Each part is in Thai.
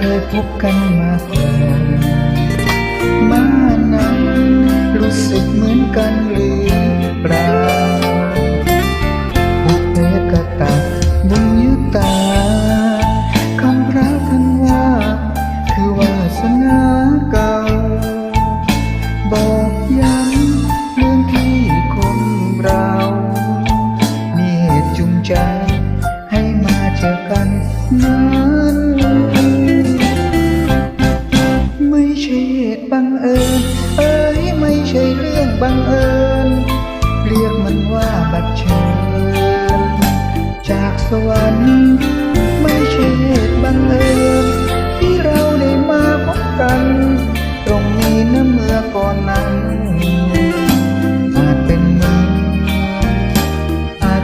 เคยพบกันมาก่อนมานั้นรู้สึกเหมือนกันหรือเปล่าบุพเพกตะบุญยุตาคำพระท่านว่า คือวาสนาเก่า บอกย้ำเรื่องที่คนเรา มีเหตุจูงใจให้มาเจอกัน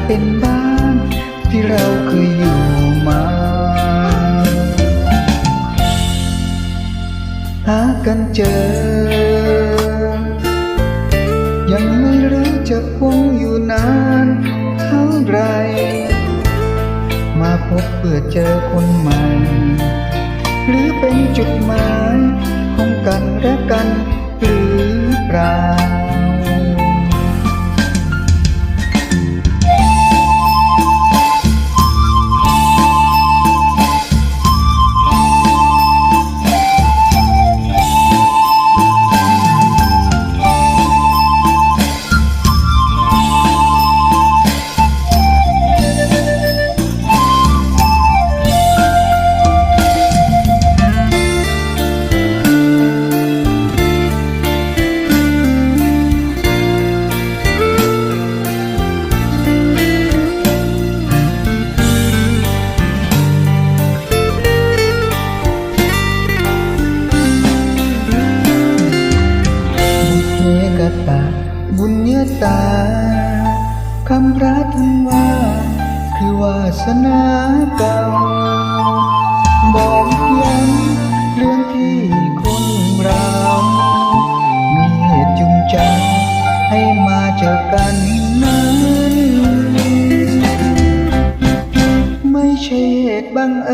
เป็นบ้านที่เราเคยอยู่มาหากันเจอ ยังไม่รู้จะคงอยู่นานเท่าไร มาพบเพื่อเจอคนใหม่ หรือเป็นจุดหมายของกันและกันหรือเปล่า บุญญาตา คำพระท่านว่า คือวาสนาเก่า บอกย้ำเรื่องที่คนเรามีเหตุจูงใจให้มาเจอกันนั้น ไม่ใช่เหตุบังเอิญ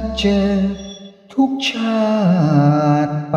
ดเจอทุกชาติไป